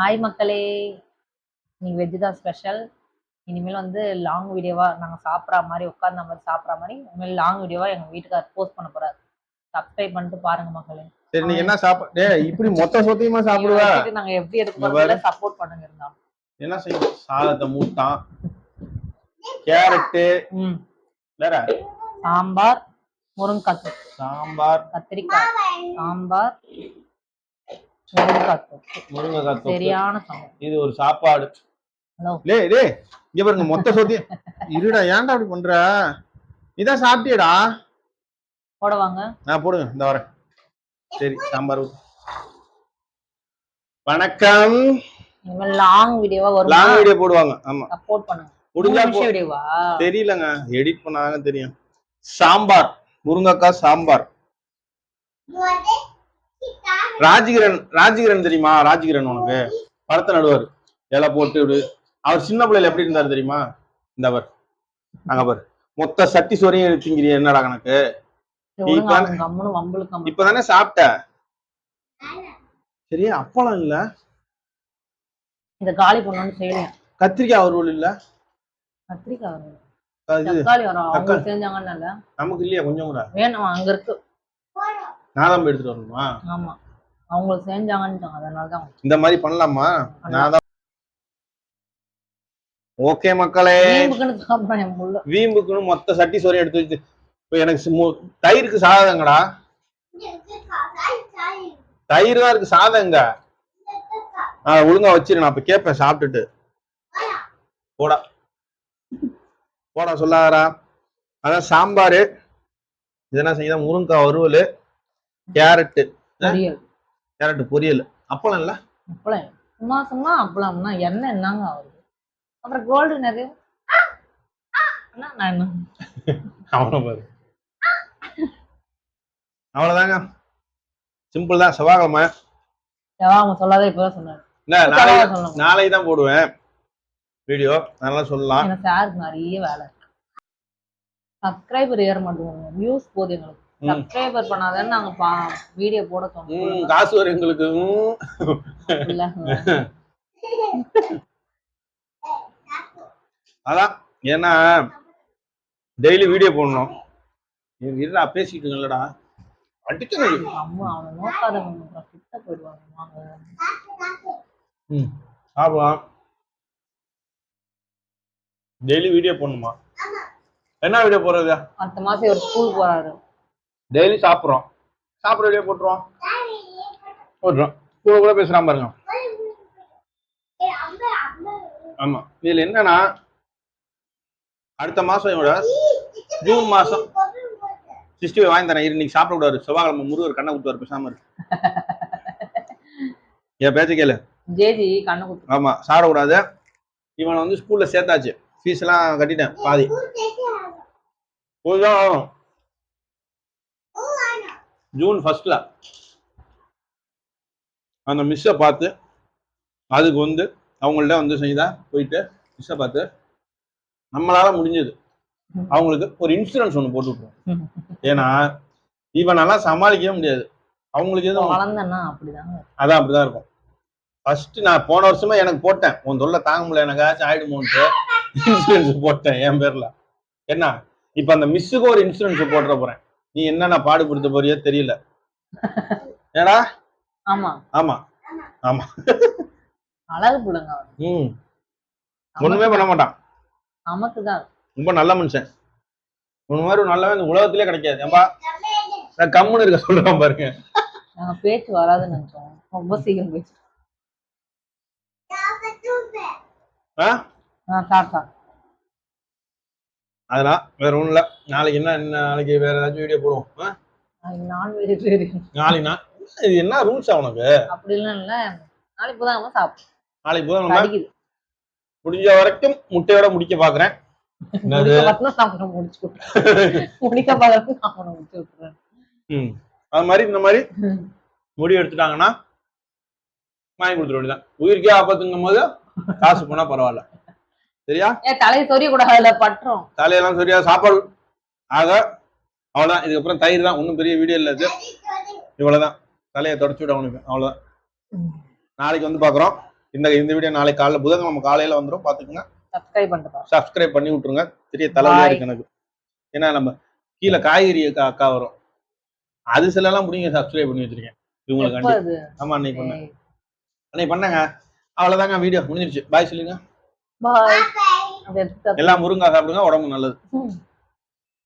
Hi மக்களே. இன்னைக்கு veg தான் ஸ்பெஷல் இனிமேல் வந்து லாங் வீடியோவா நாங்க சாப்பிட்ற மாதிரி உட்கார்ந்த மாதிரி சாப்பிட்ற மாதிரி இனிமேல் லாங் வீடியோவா எங்க வீட்டுக்கார் போஸ்ட் பண்ண போறாரு. சப்ஸ்கிரைப் பண்ணிட்டு பாருங்க மக்களே. சரி நீ என்ன சாப்பிட இப்படி மொத்த சொத்தையுமா சாப்பிடுவ? நாங்க எப்படி எடுக்க இங்க போறோம் சப்போர்ட் பண்ணுங்க இருந்தாலும். என்ன செய்யும் சாதத்தை மூட்டான் கேரட்டு. ம். வேற? சாம்பார் முருங்கைக்காய் சாம்பார். கத்திரிக்காய். சாம்பார். முருங்கைக்காய். சரியான இது ஒரு சாப்பாடு. ஹலோ. டேய் டேய் இங்க பாருங்க மொத்த சொத்தையும் இருடா ஏன்டா அப்படி பண்ற? இதான் சாப்பிட்டியடா. போட வாங்க நான் போடுங்க இந்த வரேன். சரி சாம்பார். வணக்கம். லாங் வீடியோவா வரும். லாங் வீடியோ போடுவாங்க ஆமா. சப்போர்ட் பண்ணுங்க. முடிஞ்சா வீடியோவா தெரியலங்க எடிட் பண்ணாங்க தெரியும். சாம்பார் முருங்கக்காய் சாம்பார். ராஜகிரண் ராஜகிரண் தெரியுமா? ராஜகிரண் உனக்கு. படத்தை நடுவார். இலை போட்டு விடு. அவர் சின்ன பிள்ளையில எப்படி இருந்தாரு தெரியுமா? இந்த அவர் அங்க பாரு. மொத்த சட்டி சோறையும் எடுத்துங்கிறிய என்னடா கணக்கு. இப்பதானே சாப்பிட்ட? சரி அப்பளம் இல்ல. இத காலி பண்ணணும்னு செய்யலையா? கத்திரிக்காய் ஒரு இல்ல. கத்திரிக்காய் அது தக்காளி வரும். அவங்க. செஞ்சாங்கன்னு நமக்கு இல்லையா கொஞ்சம் கூட? வேணும் அங்க இருக்கு. நான் தான் எடுத்துட்டு வரணுமா? ஆமா. அவங்களுக்கு செஞ்சாங்கன்னு அதனாலதான் இந்த மாதிரி பண்ணலாமா? நான் தான் ஓகே மக்களே. வீம்புக்குன்னு மொத்த சட்டி சோறையும் எடுத்து வச்சு எனக்கு தயிருக்கு சாதங்கடா தயிர் தான் இருக்கு சாதங்க ஆ ஒழுங்கா வச்சிரு நான் இப்ப கேட்பேன் சாப்பிட்டுட்டு. போடா. போடா சொல்லாதடா. அதான் சாம்பார். இதெல்லாம் செய்ய முருங்கைக்காய் வறுவல். கேரட்டு. பொரியல். கேரட் பொரியல். அப்பளம் இல்ல அப்பளம். சும்மா சும்மா அப்பளம்னா என்ன என்னங்க ஆகுது. அப்புறம் கோல்டு நிறைய பாரு. அவ்வளவுதாங்க. சிம்பிள் தான். செவ்வாய்க்கிழமை. அவங்க சொல்லாத இப்பதான் சொன்னாரு இல்ல நாளை நாளைக்கு தான் போடுவேன். வீடியோ. நல்லா சொல்லலாம். எனக்கு சாருக்கு நிறைய வேலை இருக்கு. சப்ஸ்கிரைபர் ஏற மாட்டேங்குது வியூஸ் போகுது எங்களுக்கு. சப்ஸ்கிரைபர் பண்ணாதான் நாங்க வீடியோ போட தோணும் காசு வரும் எங்களுக்கு. அதான் ஏன்னா டெய்லி வீடியோ போடணும். இருடா பேசிட்டு இருக்கலடா அடிக்கணும் அம்மா அவனை நோக்காதவங்க கிட்ட போயிடுவாங்க வாங்க. ம் சாப்பிடலாம் டெய்லி வீடியோ போடணுமா? என்ன வீடியோ போடுறது? அடுத்த மாசம் ஒரு ஸ்கூல் போறாரு. டெய்லி சாப்பிட்றோம். சாப்பிட்ற வீடியோ போட்டுருவோம். போட்டுறோம் கூட கூட பேசுறான் பாருங்க. ஆமா. இதுல என்னன்னா அடுத்த மாசம் இவட ஜூன் மாசம் சிக்ஸ்டி வாங்கி தரேன். இன்னைக்கு சாப்பிட கூடாது செவ்வாய்க்கிழமை முருகர் கண்ணை கொடுத்தாரு பேசாம இருக்கு என் பேச்ச கேளு. ஜேஜி கண்ணு குத்து ஆமா சாப்பிடக்கூடாது இவனை வந்து ஸ்கூல்ல சேர்த்தாச்சு. ஃபீஸ் எல்லாம் கட்டிட்டேன் பாதி. போதும். ஜூன் ஃபர்ஸ்ட்ல அந்த மிஸ்ஸை பார்த்து அதுக்கு வந்து அவங்கள்ட்ட வந்து செய்தா போயிட்டு மிஸ்ஸை பார்த்து நம்மளால முடிஞ்சது. அவங்களுக்கு ஒரு இன்சூரன்ஸ் ஒன்று போட்டு விட்டுருவோம். ஏன்னா இவனெல்லாம் சமாளிக்கவே முடியாது. அவங்களுக்கு எதுவும் அதான் அப்படிதான் இருக்கும். ஃபர்ஸ்ட் நான் போன வருஷமே எனக்கு போட்டேன். உன் தொல்லை தாங்க முடியல எனக்காச்சும் ஆயிடுமோன்ட்டு இன்சூரன்ஸ் போட்டேன் என் பேர்ல. என்ன? இப்ப அந்த மிஸ்ஸுக்கு ஒரு இன்சூரன்ஸ் போட்டுற போறேன். நீ என்னென்ன பாடுபடுத்த போறியோ தெரியல. ஏடா? ஆமா. ஆமா. ஆமா. அழகு அவர் ம். ஒண்ணுமே பண்ண மாட்டான். நமக்கு தான் ரொம்ப நல்ல மனுஷன். உன் மாதிரி ஒரு நல்லவன் இந்த உலகத்திலே கிடைக்காது. ஏன்பா நான் கம்முன்னு இருக்க சொல்றான் பாருங்க. நாங்க பேச்சு வராதுன்னு நினைச்சோம். ரொம்ப சீக்கிரம் பேச்சு ஆ? ஆ சாப்பிட்டா அதெல்லாம் வேற ஒண்ணும் இல்ல. நாளைக்கு என்ன என்ன நாளைக்கு வேற ஏதாச்சும் வீடியோ போடுவோம். நாளைக்கு நான் இது என்ன ரூல்ஸா உனக்கு? அப்படிலாம் இல்ல. நாளைக்கு இப்பதான் சாப்பிடும் நாளைக்கு அடிக்குது முடிஞ்ச வரைக்கும் முட்டையோட முடிக்க பாக்குறேன். அது மாதிரி இந்த மாதிரி முடிவு எடுத்துட்டாங்கன்னா வாங்கி கொடுத்துட வேண்டியதான் உயிருக்கே ஆபத்துங்கும் போது காசு போனா பரவாயில்ல. சரியா? தலையை சொரிய கூடாது அதுல பட்டுரும். தலையெல்லாம் சரியா சாப்பாடு. ஆக அவ்வளவுதான். இதுக்கப்புறம் தயிர் தான். ஒன்றும் பெரிய வீடியோ இல்லை இது. இவ்வளவுதான். தலையை தொடச்சு விட அவனுக்கு. அவ்வளவுதான். நாளைக்கு வந்து பாக்குறோம். இந்த இந்த வீடியோ நாளைக்கு காலைல புதன்கிழமை காலையில வந்துடும் பாத்துக்கோங்க. சப்ஸ்கிரைப் பண்ணிட்டு சப்ஸ்கிரைப் பண்ணி விட்டுருங்க. பெரிய தலைவலியா Bye. இருக்கு எனக்கு. ஏன்னா நம்ம கீழே காய்கறி அக்கா அக்கா வரும். அது சிலலாம் முடிங்க சப்ஸ்கிரைப் பண்ணி வச்சிருக்கேன். இவங்களுக்கு ஆமா அன்னைக்கு பண்ணேன். அன்னைக்கு பண்ணேங்க. அவ்வளவுதாங்க வீடியோ. முடிஞ்சிருச்சு. பாய் சொல்லுங்க பாய் எல்லாம் முருங்கா சாப்பிடுங்க உடம்பு நல்லது.